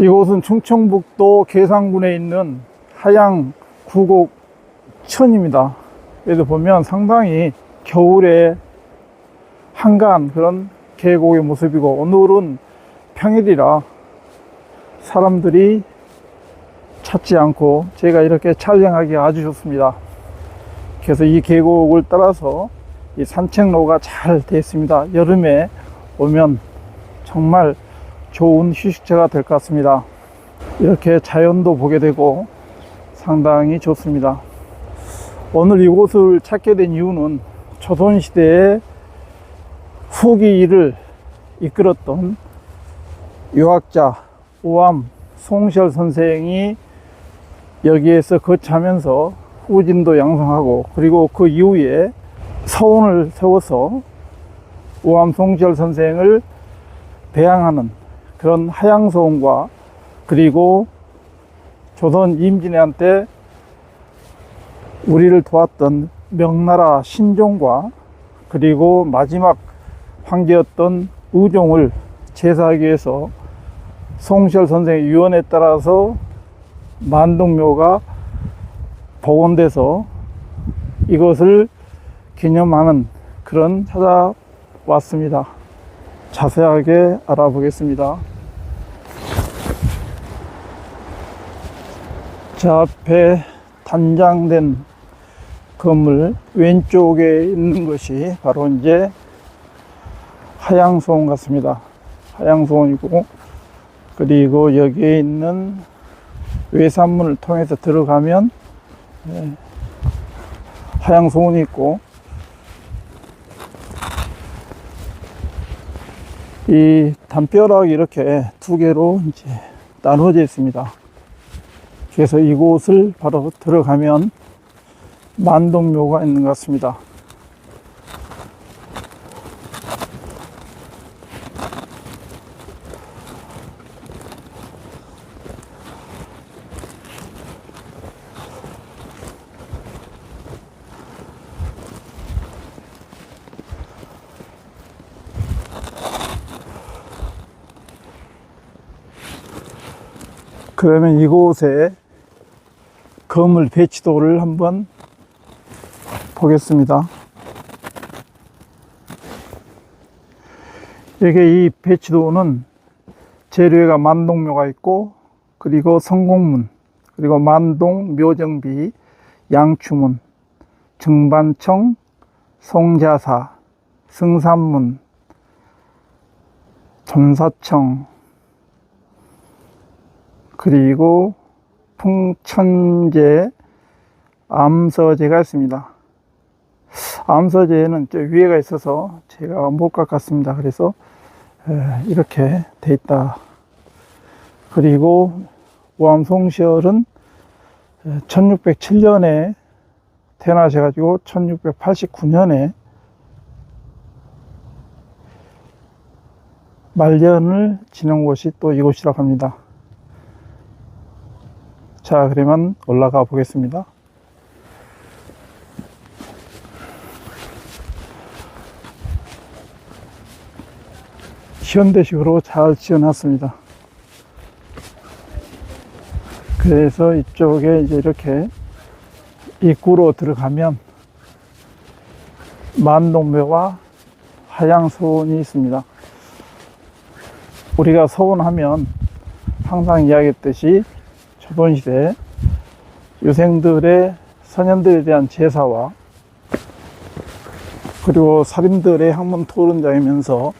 이곳은 충청북도 계산군에 있는 하양 구곡 천입니다. 그래서 보면 상당히 겨울에 한가한 그런 계곡의 모습이고 오늘은 평일이라 사람들이 찾지 않고 제가 이렇게 촬영하기 아주 좋습니다. 그래서 이 계곡을 따라서 이 산책로가 잘 되어 있습니다. 여름에 오면 정말 좋은 휴식처가 될 것 같습니다. 이렇게 자연도 보게 되고 상당히 좋습니다. 오늘 이곳을 찾게 된 이유는 조선시대의 후기를 이끌었던 유학자 우암 송시열 선생이 여기에서 거치하면서 후진도 양성하고 그리고 그 이후에 서원을 세워서 우암 송시열 선생을 배양하는 그런 하양소원과 그리고 조선 임진왜란 우리를 도왔던 명나라 신종과 그리고 마지막 황제였던 의종을 제사하기 위해서 송시열 선생의 유언에 따라서 만동묘가 복원돼서 이것을 기념하는 그런 찾아왔습니다. 자세하게 알아보겠습니다. 자, 앞에 단장된 건물 왼쪽에 있는 것이 바로 이제 하양소원 같습니다. 하양소원이고, 그리고 여기에 있는 외산문을 통해서 들어가면 예, 하양소원이 있고, 이 담벼락이 이렇게 두 개로 이제 나누어져 있습니다. 그래서 이곳을 바로 들어가면 만동묘가 있는 것 같습니다. 그러면 이곳에 건물 배치도를 한번 보겠습니다. 이게 이 배치도는 재료가 만동묘가 있고 그리고 성공문 그리고 만동 묘정비 양추문 증반청 송자사 승산문 전사청 그리고 풍천제 암서제가 있습니다. 암서제는 저 위에가 있어서 제가 못 깎았습니다. 그래서 에, 이렇게 돼 있다. 그리고 우암송시열은 1607년에 태어나셔가지고 1689년에 말년을 지낸 곳이 또 이곳이라고 합니다. 자, 그러면 올라가 보겠습니다. 현대식으로 잘 지어놨습니다. 그래서 이쪽에 이제 이렇게 입구로 들어가면 만동묘와 하양소원이 있습니다. 우리가 서원하면 항상 이야기했듯이 조선시대 유생들의 선현들에 대한 제사와 그리고 살인들의 학문 토론장이면서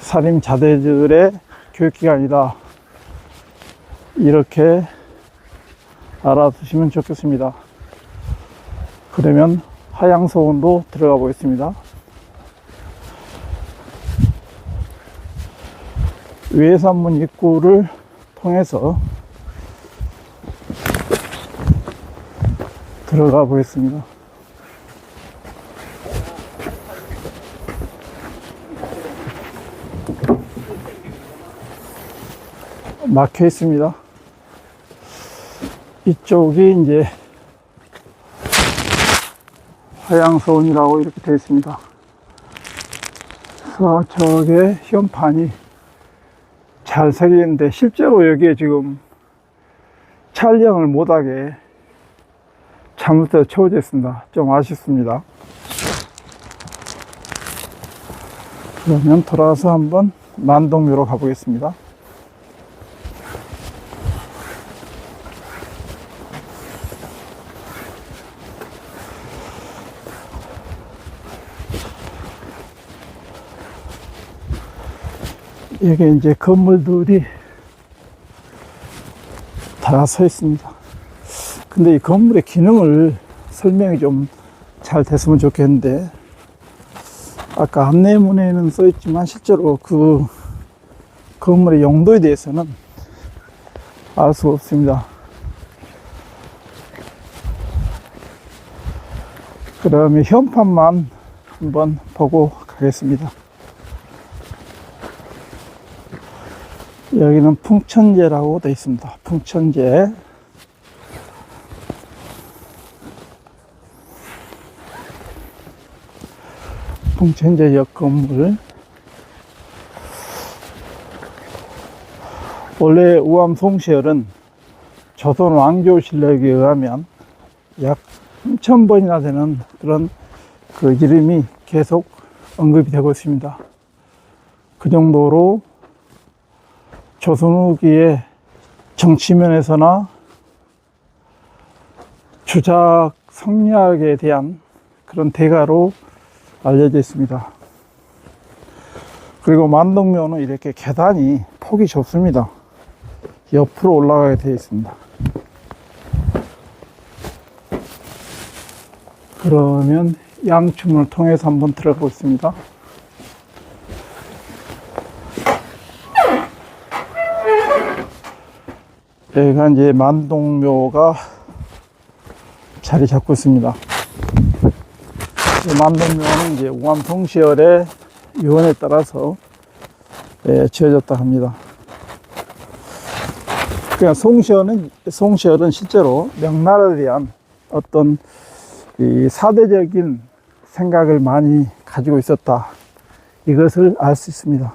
살인 자대들의 교육기관이다. 이렇게 알아두시면 좋겠습니다. 그러면 하양소원도 들어가 보겠습니다. 외산문 입구를 통해서 들어가 보겠습니다. 막혀 있습니다. 이쪽이 이제 화양서원이라고 이렇게 되어 있습니다. 저게 현판이 잘 새기는데 실제로 여기에 지금 촬영을 못하게 잘못해서 채워져 있습니다. 좀 아쉽습니다. 그러면 돌아와서 한번 만동묘로 가보겠습니다. 여기 이제 건물들이 다 서 있습니다. 근데 이 건물의 기능을 설명이 좀 잘 됐으면 좋겠는데, 아까 안내문에는 써 있지만 실제로 그 건물의 용도에 대해서는 알 수가 없습니다. 그러면 현판만 한번 보고 가겠습니다. 여기는 풍천제라고 되어 있습니다. 풍천제. 풍천제 역 건물. 원래 우암 송시열은 조선 왕조 실록에 의하면 약 3,000번이나 되는 그런 그 이름이 계속 언급이 되고 있습니다. 그 정도로 조선 후기에 정치면에서나 주작 성리학에 대한 그런 대가로 알려져 있습니다. 그리고 만동묘는 이렇게 계단이 폭이 좁습니다. 옆으로 올라가게 되어 있습니다. 그러면 양춤을 통해서 한번 들어가 보겠습니다. 여기가 이제 만동묘가 자리 잡고 있습니다. 이 만동묘는 이제 우암 송시열의 유언에 따라서 예, 지어졌다 합니다. 그러니까 송시열은, 송시열은 실제로 명나라에 대한 어떤 이 사대적인 생각을 많이 가지고 있었다. 이것을 알 수 있습니다.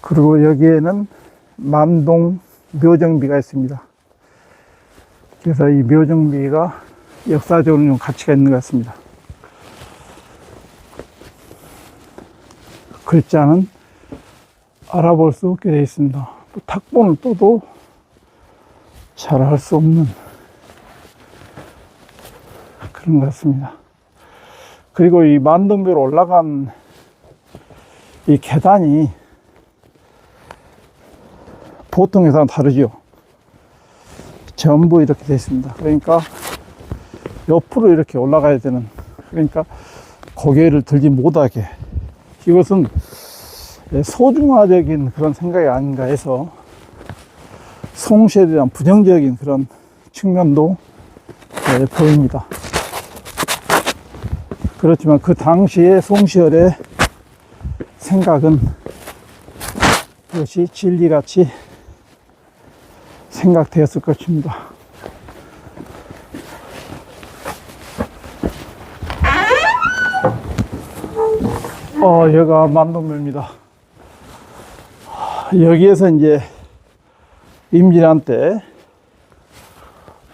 그리고 여기에는 만동 묘정비가 있습니다. 그래서 이 묘정비가 역사적으로 좀 가치가 있는 것 같습니다. 글자는 알아볼 수 없게 되어 있습니다. 또 탁본을 떠도 잘할수 없는 그런 것 같습니다. 그리고 이 만동교로 올라간 이 계단이 보통에서는 다르죠. 전부 이렇게 되어 있습니다. 그러니까 옆으로 이렇게 올라가야 되는, 그러니까 고개를 들지 못하게. 이것은 소중화적인 그런 생각이 아닌가 해서 송시에 대한 부정적인 그런 측면도 네, 보입니다. 그렇지만 그 당시에 송시열의 생각은 그것이 진리같이 생각되었을 것입니다. 어, 여기가 만동묘입니다. 여기에서 이제 임진한 때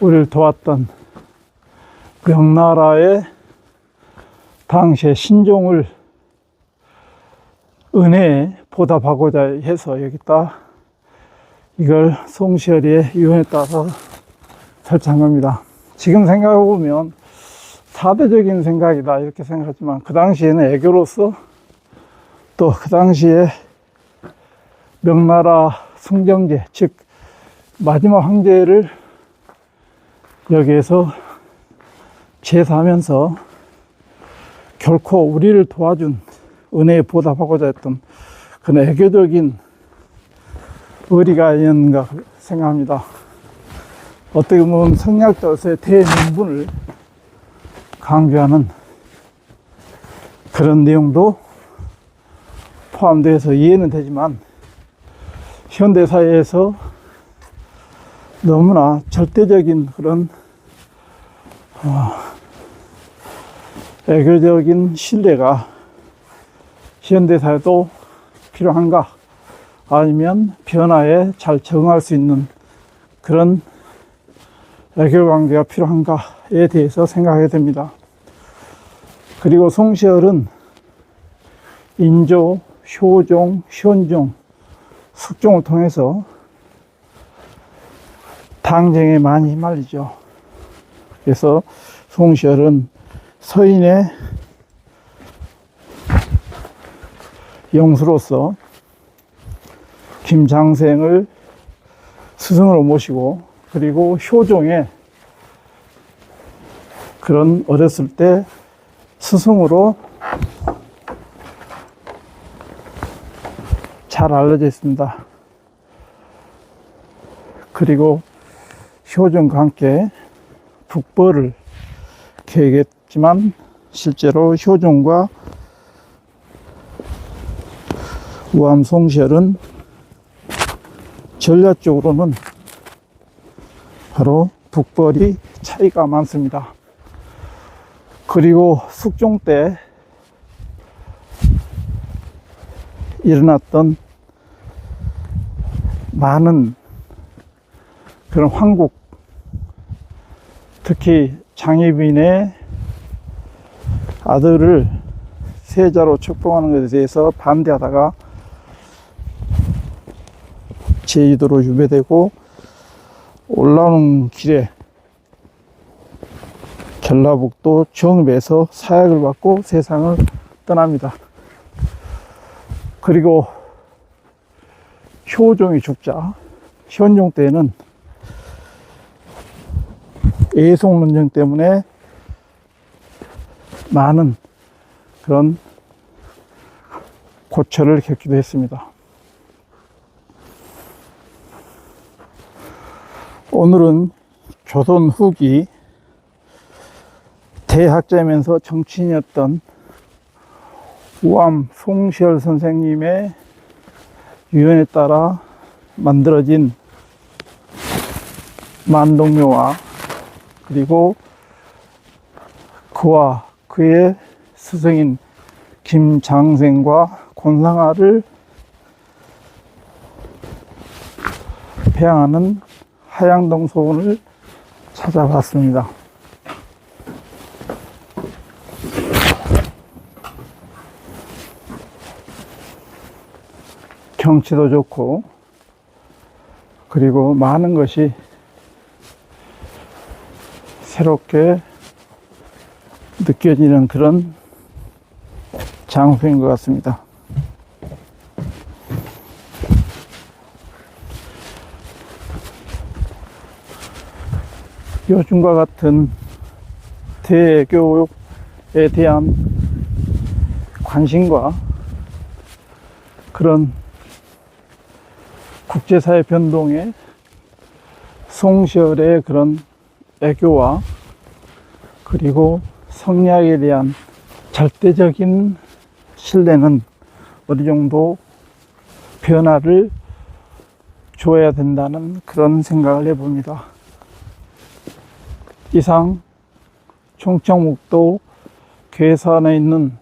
우리를 도왔던 명나라의 당시의 신종을 은혜에 보답하고자 해서 여기다 이걸 송시열이의 유언에 따라서 설치한 겁니다. 지금 생각해보면 사대적인 생각이다 이렇게 생각하지만 그 당시에는 애교로서 또 그 당시에 명나라 승정제 즉 마지막 황제를 여기에서 제사하면서 결코 우리를 도와준 은혜에 보답하고자 했던 그런 애교적인 의리가 아닌가 생각합니다. 어떻게 보면 성략자로서의 대명분을 강조하는 그런 내용도 포함되어서 이해는 되지만 현대 사회에서 너무나 절대적인 그런 어, 애교적인 신뢰가 현대 사회도 필요한가 아니면 변화에 잘 적응할 수 있는 그런 애교 관계가 필요한가에 대해서 생각하게 됩니다. 그리고 송시열은 인조, 효종, 현종, 숙종을 통해서 당쟁에 많이 휘말리죠. 그래서 송시열은 서인의 영수로서 김장생을 스승으로 모시고 그리고 효종의 그런 어렸을 때 스승으로 잘 알려져 있습니다. 그리고 효종과 함께 북벌을 계획했지만 실제로 효종과 우암 송시열은 전략적으로는 바로 북벌이 차이가 많습니다. 그리고 숙종 때 일어났던 많은 그런 황국, 특히 장희빈의 아들을 세자로 축복하는 것에 대해서 반대하다가 제주도로 유배되고 올라오는 길에 전라북도 정읍에서 사약을 받고 세상을 떠납니다. 그리고 효종이 죽자 현종 때는 애송 논쟁 때문에 많은 그런 고초를 겪기도 했습니다. 오늘은 조선 후기 대학자면서 정치인이었던 우암 송시열 선생님의 유언에 따라 만들어진 만동묘와 그리고 그와 그의 스승인 김장생과 곤상아를 배양하는 하양동 소원을 찾아봤습니다. 경치도 좋고 그리고 많은 것이 새롭게 느껴지는 그런 장소인 것 같습니다. 요즘과 같은 대교육에 대한 관심과 그런 국제사회 변동에 송시열의 그런 애교와 그리고 성리학에 대한 절대적인 신뢰는 어느 정도 변화를 줘야 된다는 그런 생각을 해봅니다. 이상 충청북도 괴산에 있는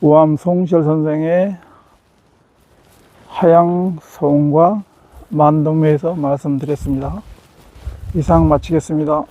우암 송시열 선생의 하양소원과 만동묘에서 말씀드렸습니다. 이상 마치겠습니다.